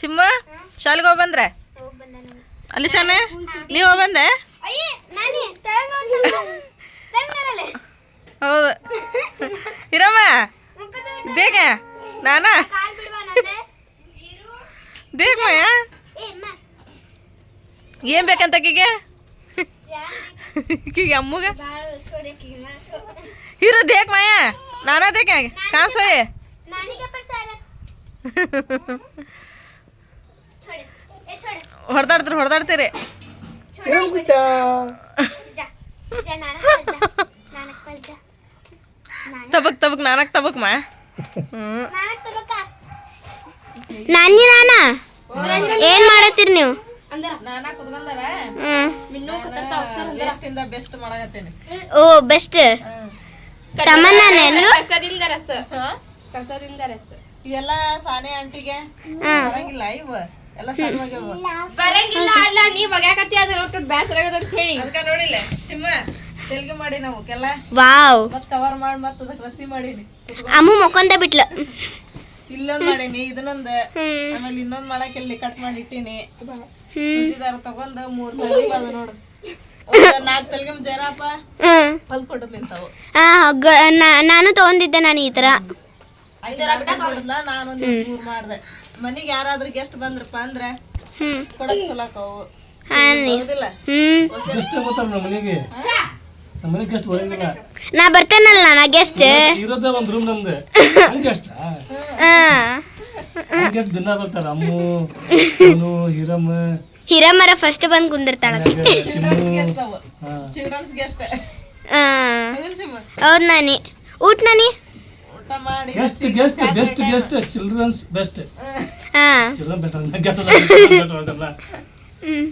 ಸಿಮ್ಮ ಶಾಲೆಗೆ ಹೋಗಿ ಬಂದ್ರೆ ಅಲ್ಲಿ ಶಾನೆ ನೀವು ಬಂದೆ ಹೌದು ಇರಮ್ಮ ದೇಗ ನಾನ ದೇಗ ಮಯ್ಯ ಏನ್ ಬೇಕಂತ ಈಕಿಗೆ ಅಮ್ಮಗ? ಹೀರೋ ದೇಕ್ ಮಾಯ. ನಾನಾ ದೇಕ ಕಾಣಿಸೋಯ್ ಹೊಡೆದಾಡ್ತೀರಿ ಹೊಡೆದಾಡ್ತೀರಿ. ತಬಕ್ ತಬಕ್ ನಾನಕ್ ತಬಕ್ ಮಾ. ನಾನಿ ನಾನ? ಏನ್ ಮಾಡತ್ತೀರಿ ನೀವು? ಓ ಬೆಸ್ಟ್ ತಮನ್ನಾನೇನು ಕಸದಿಂದ ರಸ. ಕಸದಿಂದ ರಸ. ಇವೆಲ್ಲ ಸಾನೆ ಆಂಟಿಗೆ? ಬರಂಗಿಲ್ಲ ಇವ? ಎಲ್ಲ ಸಣ್ಣವಾಗ್ಯವ. ಬರಂಗಿಲ್ಲ ಅಲ್ಲ ನೀ ಬಗ್ಯಾಕತ್ತಿ ಅದ ನೋಟ್ಟು ಬ್ಯಾಸರ ಆಗದ ಅಂತ ಹೇಳಿ. ಅದಕ್ಕೆ ನೋಡಿಲ್ಲ ಸಿಮ್ಮ ತೆಲ್ಗೆ ಮಾಡಿ ನಾವು ಕೆಲ. ವಾವ್. ಮತ್ತೆ ಕವರ್ ಮಾಡಿ ಮತ್ತೆ ಅದಕ್ಕೆ ರಸಿ ಮಾಡೀನಿ. ಅಮ್ಮ ಮಕ್ಕೊಂದ ಬಿಟ್ಲ. ಇಲ್ಲೊಂದ್ ಮಾಡೇನಿ ಇದನ್ನೊಂದ್. ಆಮೇಲೆ ಇನ್ನೊಂದ್ ಮಾಡಕ್ ಇಲ್ಲಿ ಕಟ್ ಮಾಡಿ ಇಟ್ಟಿನಿ ಹ್ಮ್. ಸುಜಿದಾರ ತಗೊಂಡ್ ಮೂರ್ ತಲೆ ಅದ ನೋಡು. ಒಂದ್ ನಾಲ್ಕ್ ತಲೆಗೆ ಜರಪ್ಪ ಹ್ಮ್. ಹೊಲ್ದ್ ಕೊಟ್ಟದ್ ನಿಂತಾವು. ನಾನು ತಗೊಂಡಿದ್ದೆ ನಾನು ಈ ತರ. ಕೊಡದ್ಲ ನಾನೊಂದ್ ಮೂರ್ ಮಾಡ್ದೆ. ಮನಿಗ್ ಯಾರಾದ್ರೂ ಗೆಸ್ಟ್ ಬಂದ್ರಪ್ಪ ಅಂದ್ರ ಹ್ಮ್. ಕೊಡಕ್ ಚಲೋಕವು ಹಾನಿ ಹೌದಿಲ್ಲ? ಹ್ಮ್ ಎಷ್ಟು ನಮ್ಮ ಮನೆಗೆ ನಮ್ಮ ಮನೆಗೆ ಎಷ್ಟು ಬರಂಗಿಲ್ಲ ನಾ ಬರ್ತೇನಲ್ಲ ನಾ ಗೆಸ್ಟ್ ಇರೋದೇ ಒಂದು ರೂಮ್ ನಮ್ದು. ಗೆಸ್ಟ್ ಗೆಸ್ಟ್ ದಿನ ಬರ್ತಾರ ಅಮ್ಮು ಸೋನು ಹಿರಮ್ಮ. ಹಿರಮ್ಮರ ಫಸ್ಟ್ ಬಂದು ಕುಂದಿರ್ತಾಳ. ಗೆಸ್ಟ್. ಚಿಲ್ಡ್ರನ್ಸ್ ಗೆಸ್ಟ್ ಹೌದ್ ನಾನಿ. ಊಟ ನಾನಿ? ಊಟ ಮಾಡಿ. Guest guest best guest children's best ಹಾ ಚಿಲ್ಡ್ರನ್ ಬೆಸ್ಟ್ ಗೆಟ್ ಅಂತಲ್ಲ ಹ್ಮ್.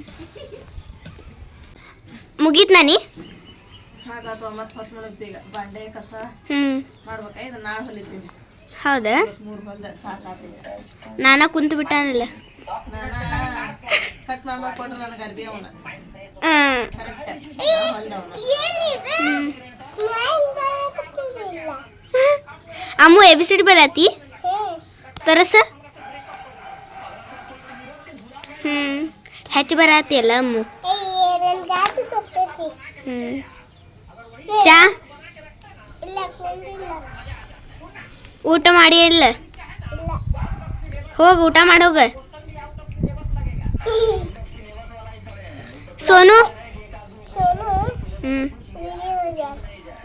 ಮುಗೀತ್ ನಾನಿ? ಸಾಕಾತು ಈಗ ಬಂಡೆ ಕಸ ಹ್ಮ್. ಮಾಡ್ಬೇಕ. ಇದು ನಾಳೆ ಹೊಲಿತೀನಿ. ಹೌದಾ? ಮೂರ್ ನಾನ ಕುಂತು ಬಿಟ್ಟಾನಲ್ಲ? ಕಟ್ ನನಗೆ ಅರ್ಬಿ ಅವನ. Ammu A B C D ಬರತಿ? ತರಸ? ಹ್ಮ್. ಹೆಚ್ಚು ಬರತಿ ಅಲ್ಲ ಅಮ್ಮು? ಹ್ಮ್. ಚಾ? ಊಟ ಮಾಡಿ ಇಲ್ಲ? ಹೋಗ ಊಟ ಮಾಡೋಗ ಸೋನು? ಹ್ಮ್.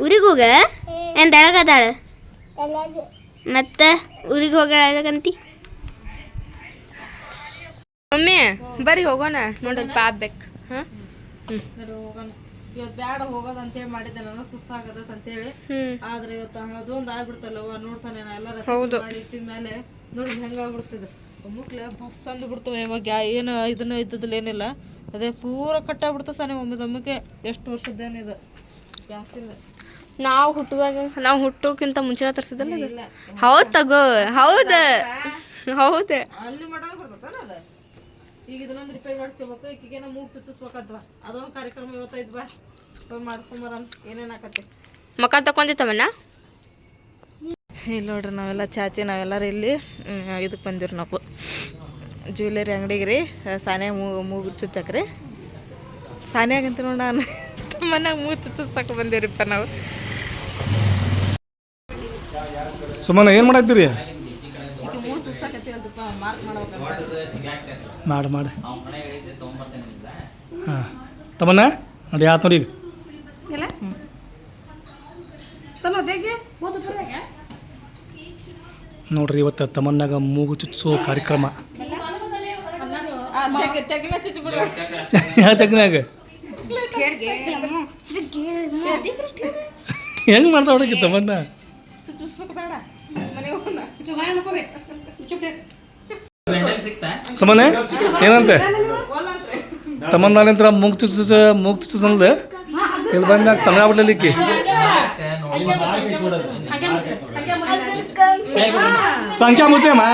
ಊರಿಗೆ ಹೋಗ ಏನ್ ದಳಗದಾಳ? ಮತ್ತ ಊರಿಗೆ ಹೋಗಂತಿ ಮಮ್ಮಿ ಬರ್ರಿ ಹೋಗೋಣ ನೋಡಲ್ ಪಾಪ್ ಬೇಕು. ಹಾಂ? ಹ್ಞೂ ಹೋಗೋಣ ಇವತ್ತು ಬ್ಯಾಡ ಹೋಗೋದು ಅಂತೇಳಿ ಮಾಡಿದ್ದೆ ನಾನು ಸುಸ್ತಾಗತ್ತ ಅಂತೇಳಿ ಆದ್ರೆ ಇವತ್ತು ಅದೊಂದು ಆಗ್ಬಿಡ್ತಲ್ಲವ ನೋಡ್ತಾನೆ ನಾ ಎಲ್ಲ. ಮಾಡಿ ಇಟ್ಟಿದ ಮೇಲೆ ನೋಡಿ ಹೆಂಗ ಆಗ್ಬಿಡ್ತಿದೆ. ಒಮ್ಮಕ್ಲೆ ಬಸ್ ತಂದು ಬಿಡ್ತವೆ ಇವಾಗ ಏನು ಇದನ್ನ ಇದ್ದದಿಲ್ಲ ಏನಿಲ್ಲ. ಅದೇ ಪೂರ ಕಟ್ಟಾಗ್ಬಿಡ್ತ ಸಾನೆ ಒಮ್ಮೆ ಒಮ್ಮಕ್ಕೆ ಎಷ್ಟು ವರ್ಷದ್ದೇನಿದೆ ಜಾಸ್ತಿ ಇಲ್ಲ. ನಾವು ಹುಟ್ಟುವಾಗ ನಾವು ಹುಟ್ಟೋಕ್ಕಿಂತ ಮುಂಚೆ ತರಿಸಿದಲ್ಲ ಹೌದ್ ತಗೋ. ಹೌದ. ಹೌದ ಅಲ್ಲಿ ಮಟನ ಬರ್ತದ ಅದ ಈಗ ಇದನ್ನೊಂದು ರಿಪೇರ್ ಮಾಡಿಸ್ಕೋಬೇಕು. ಈಗೇನ ಮೂಗ್ ಚುಚ್ಚಿಸ್ಬೇಕದ್ವ? ಅದೊಂದು ಕಾರ್ಯಕ್ರಮ ಇವತ್ತೈದು ಬಾ. ಹೋಗಿ ಮಾಡ್ಕೊಂಬರನ್ ಏನೇನು ಆಕತ್ತೆ ಮಕ ತಕೊಂಡಿತ್ತವನ್ನ ಇಲ್ಲಿ ನೋಡ್ರಿ ನಾವೆಲ್ಲ ಚಾಚಿ ನಾವೆಲ್ಲರೂ ಇಲ್ಲಿ ಇದಕ್ಕೆ ಬಂದಿವ್ರಿ ನಾವು. ಜ್ಯುವೆಲರಿ ಅಂಗಡಿಗೆ ರೀ ಸಾನ್ಯಾಗ ಮೂಗು ಚುಚ್ಚಕ್ರಿ. ಸಾನ್ಯಾಗ ಅಂತ ನೋಡ ನಾನು. ಮನ್ಯಾಗ ಮೂಗು ಚುಚ್ಚಿಸಕ್ಕೆ ಬಂದಿವ್ರಿಪ್ಪ ನಾವು. ಸುಮ್ಮನೆ ಏನು ಮಾಡತ್ತೀರಿ ಮಾರ್ಕ್ ಮಾಡ್ಬೇಕಂತ. ಮಾಡಿ ಮಾಡಿ. ಹಾಂ. ತಮ್ಮನ್ನ ನೋಡಿ ಯಾವ ನೋಡಿ ಈಗ. ನೋಡ್ರಿ ಇವತ್ತು ತಮ್ಮನ್ನಾಗ ಮೂಗು ಚುಚ್ಚೋ ಕಾರ್ಯಕ್ರಮ. ತಗ್ನಾಗ? ಹೆಂಗೆ ಮಾಡ್ತಾ ಹುಡುಗಿ ತಮ್ಮನ್ನ ಚುಚ್ಚಿಸ್ಬೇಕು ಬೇಡ. ಮನೆಗೆ ಹೋಗೋಣ. ಸುಮ್ಮನೆ? ಏನಂತೆ? ತಮ್ಮಂದ್ರ ಮೂಗು ಚುಚ್ಚ ಮೂಗು ಚುಚ್ಚಂದ ಇಲ್ಲಿ ಬಂದಾಗ ತಮಿಳ್ ಆಗ್ಬಿಡ್ಲಿಕ್ಕೆ ಸಂಖ್ಯಾ ಮುಚ್ಚೆ ಮಾ.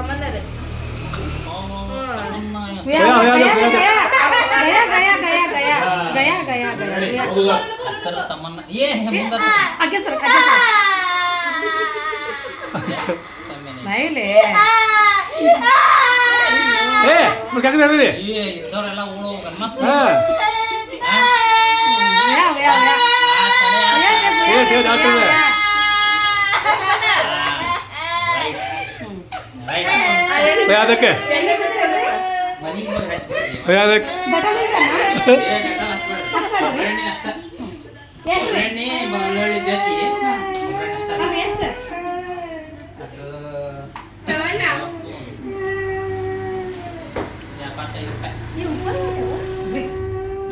ಮತ್ತೆ ಇದ್ದವರೆಲ್ಲ ಅದಕ್ಕೆ ಮನಿಗೆ ಹೋಗಿ ಹಚ್ಬಿಡ್ರಿ ಏ ಅದಕ್ಕೆ ಒಗ್ಗರಣೆ ಬೆಳ್ಳುಳ್ಳಿ ಜೊತೆ ಒಗ್ಗರಣೆ ಅಷ್ಟೇ. ಅದು ಎಪ್ಪತ್ತೈದು ರೂಪಾಯಿ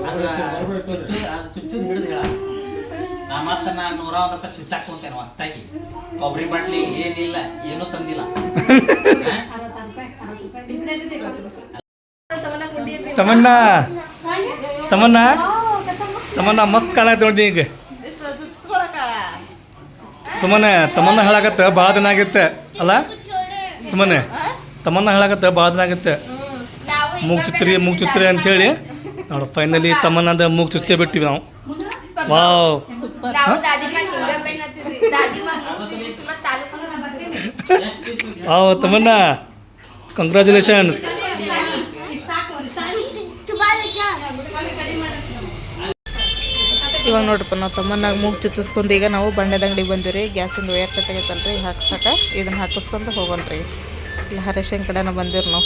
ಅದು ಚುಚ್ಚು ಅದು ಚುಚ್ಚು ಹಿಡಿದು ಹೇಳ ನಾ ಮತ್ತೆ ನಾನು ನೂರ ಒಂದು ರೂಪಾಯಿ ಚುಚ್ಚಾಕ್ ಕುಂತೇನೆ ಹೊಸ್ತಾಗಿ ಕೊಬ್ಬರಿ ಬಾಟ್ಲಿ ಏನಿಲ್ಲ ಏನೂ ತಂದಿಲ್ಲ ಹಾ? ತಮನ್ನ ತಮನ್ನ ತಮನ್ನ ಮಸ್ತ್ ಕಾಣತ್ತೆ ನೋಡಿ ಈಗ ಸುಮ್ಮನೆ ತಮನ್ನ ಹೇಳಾಕತ್ತ ಭಾಳ ದಿನ ಆಗಿತ್ತೆ ಅಲ್ಲ? ಸುಮ್ಮನೆ ತಮನ್ನ ಹೇಳಾಕತ್ತ ಭಾಳ ದಿನ ಆಗುತ್ತೆ ಮೂಗ್ ಚುಚ್ಚ್ರಿ ಮೂಗ್ ಚುಚ್ಚರಿ ಅಂತೇಳಿ ನೋಡು ಫೈನಲಿ ತಮನ್ನದ ಮೂಗ್ ಚುಚ್ಚೆ ಬಿಟ್ಟಿವಿ ನಾವು. ವಾವ್. ವಾವ್ ದಾದಿ ಮ್ಯಾಗ ಹಿಂಗ ಬೆಣ್ಣ ಹತ್ತಿದ್ರಿ ದಾದಿ ಮ್ಯಾಗ ಮೂಗ್ ಚುಚ್ಚಿತ್ತು ಮತ್ತ್ ತಾಲೂಕು ಬರ್ತೀನಿ ಎಷ್ಟ್ piece ಬೇಕು? ವಾವ್ ತಮನ್ನ ಕಂಗ್ರ್ಯಾಚುಲೇಷನ್ಸ್ ಇವಾಗ ನೋಡ್ರಪ್ಪ ನಾವು ತಮ್ಮನಾಗ ಮೂಗ್ ಚುಚ್ಚಿಸ್ಕೊಂಡು ಈಗ ನಾವು ಬಂಡೆದ ಅಂಗಡಿಗೆ ಬಂದಿವಿ ಗ್ಯಾಸಿಂದ ವಯರ್ ಕಟ್ಟಾಗೈತಲ್ರಿ ಹಾಕ್ಸಕ ಇದನ್ನ ಹಾಕಿಸ್ಕೊಂಡು ಹೋಗೋಣ್ರಿ ಇಲ್ಲಿ ಹರೇಶನ್ ಕಡೆನ ಬಂದಿವ್ರಿ ನಾವು.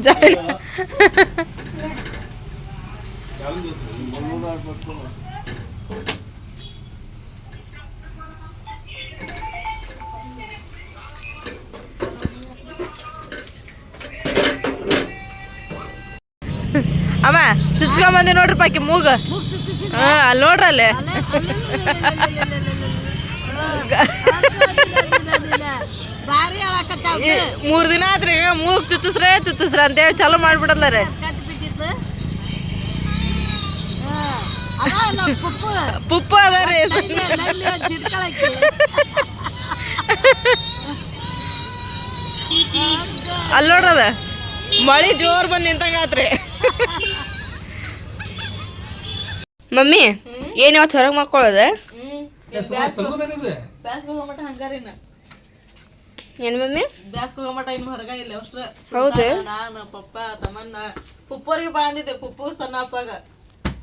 ಜಾಯ್ ಅಮ್ಮ ಚುಚ್ಕೊಂಬಂದಿ ನೋಡ್ರಿ ಪಾಕಿ ಮೂಗ ಹಾ ಅಲ್ಲಿ ನೋಡ್ರಿ ಅಲ್ಲಿ ಈ ಮೂರ್ ದಿನ ಆತ್ರಿ ಮೂಗ್ ಚುಚ್ಚಿಸ್ರೆ ಅಂತ ಅಂತೇಳಿ ಚಾಲೂ ಮಾಡ್ಬಿಡಲ್ಲ ರೀ ಪುಪ್ಪ ಅದ ರೀ ಅಲ್ಲಿ ನೋಡ್ರದ ಮಳಿ ಜೋರ್ ಬಂದ್ ನಿಂತಂಗ ಆತ್ರಿ ಮಮ್ಮಿ ಏನ್ ಇವತ್ತು ಹೊರಗೆ ಮಾಡ್ಕೊಳ್ಳೋದ? ಏನ್ ಮಮ್ಮಿ? ಬ್ಯಾಸ್ಗೆ ಮಟ ಇನ್ನು ಹೊರಗ ಇಲ್ಲ ಅಷ್ಟ್ರ ಹೌದು? ನಾನು ಪಪ್ಪ ತಮ್ಮನ್ನ ಪುಪ್ಪರಿಗೆ ಬಾಂದಿದ್ದೆ ಪುಪ್ಪು ಸಣ್ಣ ಅಪ್ಪಾಗ.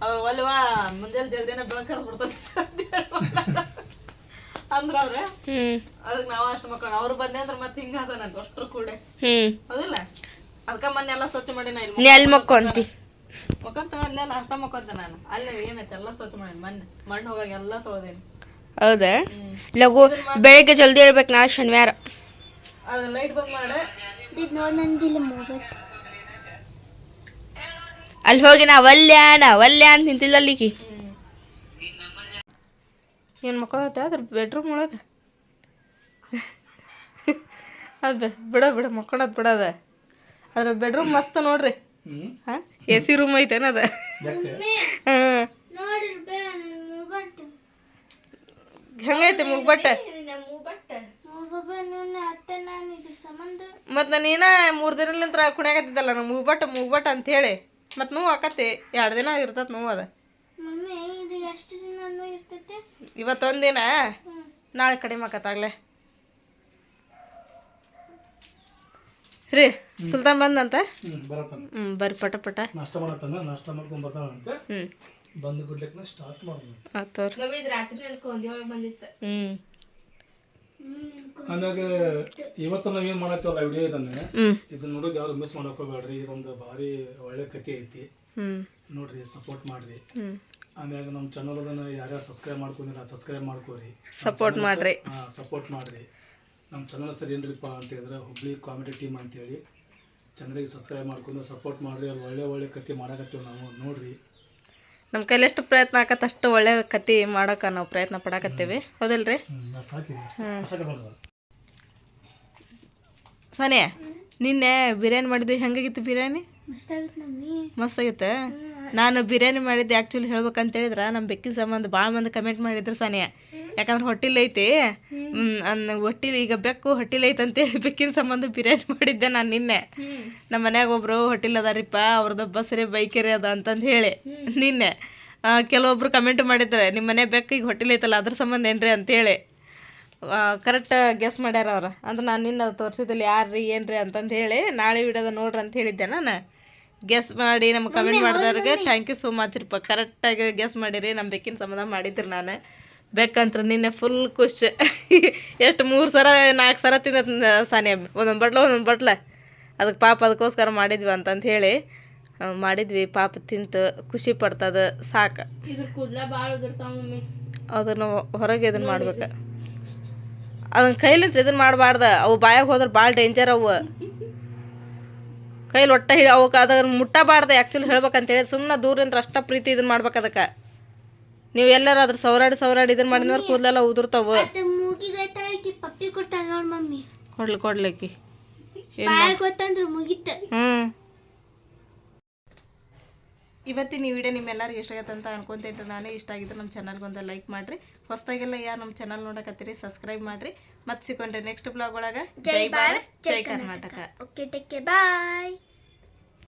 ಅವ್ರು ಒಲ್ವಾ ಮುಂಜಾನೆ ಜಲ್ದಿನ ಬೆಳಕರ್ ಬಿಡ್ತದೆ ಅಂದ್ರ ಅವ್ರೆ ಹ್ಮ್. ಅದಕ್ಕೆ ನಾವು ಅಷ್ಟು ಮಕ್ಕಳು ಅವ್ರು ಬಂದೆ ಅಂದ್ರೆ ಮತ್ತೆ ಹಿಂಗ ಹಸನಂತ ಅಷ್ಟ್ರ ಕೂಡೆ. ಹ್ಮ್. ಹೌದಿಲ್ಲ? ಅದಕ್ಕೆ ಮೊನ್ನೆ ಎಲ್ಲ ಸ್ವಚ್ಛ ಮಾಡಿ ನಾ ನೀ ಅಲ್ಲಿ ಮಕ್ಕೊಂತಿ? ಮಕ್ಕಂತ ಅಲ್ಲೇ ಅರ್ಥ ಮಕ್ಕೊಂತ ನಾನು. ಅಲ್ಲೇ ಏನೈತೆ? ಎಲ್ಲ ಸ್ವಚ್ಛ ಮಾಡಿ ಮೊನ್ನೆ. ಮಣ್ಣು ಹೋಗಾಗ ಎಲ್ಲ ತೊಳೆದೇನಿ. ಹೌದಾ? ಲಘು ಬೆಳಿಗ್ಗೆ ಜಲ್ದಿ ಇರ್ಬೇಕು ನಾ ಶನಿವಾರ. ಅದು ಲೈಟ್ ಬಂದ್ ಮಾಡೆ ಅಲ್ಲಿ ಹೋಗಿ ನಾ ವಲ್ಯ ನಾ ವಲ್ಯ ಅಂತ ನಿಂತಿಲ್ಲ ಅಲ್ಲಿಗೆ. ಏನು ಮಕ್ಕಳತ್ತೆ ಅದ್ರ? ಬೆಡ್ರೂಮ್ ಒಳಗೆ? ಅದು ಬಿಡ ಬಿಡ ಮಕ್ಕಳದ್ ಬಿಡದ. ಅದ್ರ ಬೆಡ್ರೂಮ್ ಮಸ್ತ್ ನೋಡ್ರಿ. ಹಾಂ ಎ ಸಿ ರೂಮ್ ಐತೇನದ ಹಾಂ. ಹೆಂಗೈತೆ ಮುಗ್ಬಟ್ಟೆ? ಮತ್ತು ನಾನು ಏನ ಮೂರು ದಿನಲಿಂತ್ರ ಕುಣ್ಯಾಕತ್ತಿದ್ದಲ್ಲ ನಾನು ಮುಗ್ಬಟ್ಟ ಮುಗ್ಬಟ್ಟ ಅಂತ ಹೇಳಿ ಮತ್ತು ನೋವು ಆಕತ್ತೆ ಎರಡು ದಿನ ಇರ್ತತ್ ನೋವು ಅದ. ಇವತ್ತೊಂದಿನ ದಿನ ನಾಳೆ ಕಡಿಮೆ ಆಕತ್ತಾಗ್ಲೇ. ರೀ ಸುಲ್ತಾನ್ ಬಂದಂತ? ಬರತ್ತಾನ ಹ್ಞೂ ಬರ್ರಿ ಪಟ ಪಟ. ನಾಷ್ಟ ಮಾಡತ್ತಾನ ನಾಷ್ಟ ಮಾಡ್ಕೊಂಡ್ ಬರ್ತಾನಂತೆ ಹ್ಞೂ ಬಂದು ಗುಡ್ಲಿಕ್ಕೆ ಸ್ಟಾರ್ಟ್ ಮಾಡೋಣ ಆತವ್ರಿ ರಾತ್ರಿ ಬಂದಿತ್ತು. ಹ್ಞೂ ಆಮ್ಯಾಗ ಇವತ್ತು ನಾವ್ ಏನ್ ಮಾಡತ್ತಲ್ಲ ವಿಡಿಯೋ ಇದನ್ನ ಇದನ್ನ ನೋಡೋದು ಯಾರು ಮಿಸ್ ಮಾಡಕ್ ಹೋಗ್ಬೇಡ್ರಿ ಇದೊಂದು ಭಾರಿ ಒಳ್ಳೆ ಕತೆ ಐತಿ. ನೋಡ್ರಿ ಸಪೋರ್ಟ್ ಮಾಡ್ರಿ. ಆಮ್ಯಾಗ ನಮ್ಮ ಚಾನಲ್ ಅದನ್ನ ಯಾರ್ಯಾರು ಸಬ್ಸ್ಕ್ರೈಬ್ ಮಾಡ್ಕೊಂಡಿರ ಸಬ್ಸ್ಕ್ರೈಬ್ ಮಾಡ್ಕೋರಿ. ಸಪೋರ್ಟ್ ಮಾಡ್ರಿ. ಹಾ ಸಪೋರ್ಟ್ ಮಾಡ್ರಿ. ನಮ್ಮ ಚಾನಲ್ ಸರಿ ಏನ್ರಿಪ್ಪ ಅಂತ ಹೇಳಿದ್ರೆ ಹುಬ್ಳಿ ಕಾಮಿಡಿ ಟೀಮ್ ಅಂತೇಳಿ. ಚೆನ್ನಾಗಿ ಸಬ್ಸ್ಕ್ರೈಬ್ ಮಾಡ್ಕೊಂಡು ಸಪೋರ್ಟ್ ಮಾಡ್ರಿ ಅಲ್ಲಿ ಒಳ್ಳೆ ಒಳ್ಳೆ ಕತೆ ಮಾಡಕತ್ತೀವಿ ನಾವು ನೋಡ್ರಿ. ನಮ್ಮ ಕೈಲಿ ಎಷ್ಟು ಪ್ರಯತ್ನ ಆಕತ್ತೆ ಅಷ್ಟು ಒಳ್ಳೆ ಕತೆ ಮಾಡೋಕೆ ನಾವು ಪ್ರಯತ್ನ ಪಡಾಕತ್ತೀವಿ. ಹೌದಲ್ರಿ? ಸನಿ ನಿನ್ನೆ ಬಿರಿಯಾನಿ ಮಾಡಿದ್ವಿ ಹೆಂಗಾಗಿತ್ತು ಬಿರಿಯಾನಿ? ಮಸ್ತ್ ಆಗಿತ್ತು ನಾನು ಬಿರಿಯಾನಿ ಮಾಡಿದ್ದೆ ಆ್ಯಕ್ಚುಲಿ ಹೇಳ್ಬೇಕಂತ ಹೇಳಿದ್ರೆ ನಮ್ಮ ಬೆಕ್ಕಿನ ಸಂಬಂಧ ಭಾಳ ಮಂದಿ ಕಮೆಂಟ್ ಮಾಡಿದ್ರು ಸಾನಿಯ. ಯಾಕಂದ್ರೆ ಹೊಟ್ಟಿಲ್ ಐತಿ. ಹ್ಮ್, ಅನ್ನ ಹೊಟ್ಟಿಲ್ ಈಗ ಬೆಕ್ಕು ಹೊಟ್ಟಿಲ್ ಐತೆ ಅಂತೇಳಿ ಬೆಕ್ಕಿನ ಸಂಬಂಧ ಬಿರಿಯಾನಿ ಮಾಡಿದ್ದೆ ನಾನು ನಿನ್ನೆ. ನಮ್ಮ ಮನ್ಯಾಗ ಒಬ್ರು ಹೊಟ್ಟಿಲ್ ಅದಾರಿಪ್ಪ ಅವ್ರದ್ದು ಬಸ್ರಿ ಬೈಕರಿ ಅದ ಅಂತಂದು ಹೇಳಿ ನಿನ್ನೆ. ಕೆಲವೊಬ್ರು ಕಮೆಂಟ್ ಮಾಡಿದ್ದಾರೆ ನಿಮ್ಮ ಮನೆ ಬೆಕ್ಕಿಗೆ ಹೊಟ್ಟಿಲ್ ಐತಲ್ಲ ಅದ್ರ ಸಂಬಂಧ ಏನ್ರಿ? ಅಂತೇಳಿ ಕರೆಕ್ಟ್ ಗೆಸ್ ಮಾಡ್ಯಾರ ಅವ್ರು. ಅಂದ್ರೆ ನಾನು ನಿನ್ನ ತೋರಿಸಿದಲ್ಲಿ ಯಾರ್ರಿ ಏನ್ರಿ ಅಂತಂದು ಹೇಳಿ ನಾಳೆ ವಿಡಿಯೋದ ನೋಡ್ರಿ ಅಂತ ಹೇಳಿದ್ದೆ ನಾನು. ಗೆಸ್ ಮಾಡಿ ನಮ್ಗೆ ಕಮೆಂಟ್ ಮಾಡಿದವ್ರಿಗೆ ಥ್ಯಾಂಕ್ ಯು ಸೋ ಮಚ್ ರೀಪ್ಪ ಕರೆಕ್ಟಾಗಿ ಗೆಸ್ ಮಾಡಿರಿ ನಮ್ಮ ಬೆಕ್ಕಿನ ಸಂಬಂಧ ಮಾಡಿದ್ರಿ ನಾನು. ಬೇಕಂತ್ರ ನಿನ್ನೆ ಫುಲ್ ಖುಷ್. ಎಷ್ಟು ಮೂರು ಸರ ನಾಲ್ಕು ಸರ ತಿಂದ ಸಾನಿ ಒಂದೊಂದು ಬಟ್ಲ ಒಂದೊಂದು ಬಟ್ಲ. ಅದಕ್ಕೆ ಪಾಪ ಅದಕ್ಕೋಸ್ಕರ ಮಾಡಿದ್ವಿ ಅಂತಂತ ಹೇಳಿ ಮಾಡಿದ್ವಿ. ಪಾಪ ತಿಂತು ಖುಷಿ ಪಡ್ತದ ಸಾಕು. ಅದನ್ನು ಹೊರಗೆ ಇದನ್ನು ಮಾಡ್ಬೇಕು. ಅದನ್ನ ಕೈಲಿಂತ ಇದನ್ನು ಮಾಡಬಾರ್ದ. ಅವು ಬಾಯಾಗ ಹೋದ್ರೆ ಭಾಳ ಡೇಂಜರ್ ಅವು. ಕೈಲಿ ಒಟ್ಟ ಹಿಡಿ ಅವಕ್ಕೆ ಅದನ್ನು ಮುಟ್ಟಬಾರ್ದು ಆ್ಯಕ್ಚುಲಿ ಹೇಳ್ಬೇಕಂತೇಳಿ ಸುಮ್ಮನೆ ದೂರಿಂದ ಅಷ್ಟ ಪ್ರೀತಿ ಇದನ್ನು ಮಾಡ್ಬೇಕು ಅದಕ್ಕೆ. ನೀವು ಎಲ್ಲರೂ ಅದ್ರ ಸೌರಾಡಿ ಸೌರಾಡಿ ಇದನ್ನ ಮಾಡಿದ್ರೆ ಕೂದಲೆಲ್ಲ ಉದುರ್ತಾವೆ. ಕೊಡ್ಲಿ ಕೊಡ್ಲಿಕ್ಕೆ ಹ್ಞೂ ಇವತ್ತಿನ ಈ ವಿಡಿಯೋ ನಿಮ್ಮೆಲ್ಲರಿಗೂ ಇಷ್ಟ ಆಗತ್ತೆ ಅಂತ ಅನ್ಕೊಂತೇನೆ ನಾನೇ ಇಷ್ಟ ಆಗಿದ್ರೆ ನಮ್ಮ ಚಾನಲ್ಗೆ ಒಂದು ಲೈಕ್ ಮಾಡಿರಿ. ಹೊಸದಾಗೆಲ್ಲ ಯಾರು ನಮ್ಮ ಚಾನಲ್ ನೋಡಕತ್ತೀರಿ ಸಬ್ಸ್ಕ್ರೈಬ್ ಮಾಡಿರಿ. ಮತ್ತೆ ಸಿಕ್ಕೊಂಡ್ರೆ ನೆಕ್ಸ್ಟ್ ಬ್ಲಾಗ್ ಒಳಗೆ. ಜೈ ಭಾರತ್ ಜೈ ಕರ್ನಾಟಕ. Okay take bye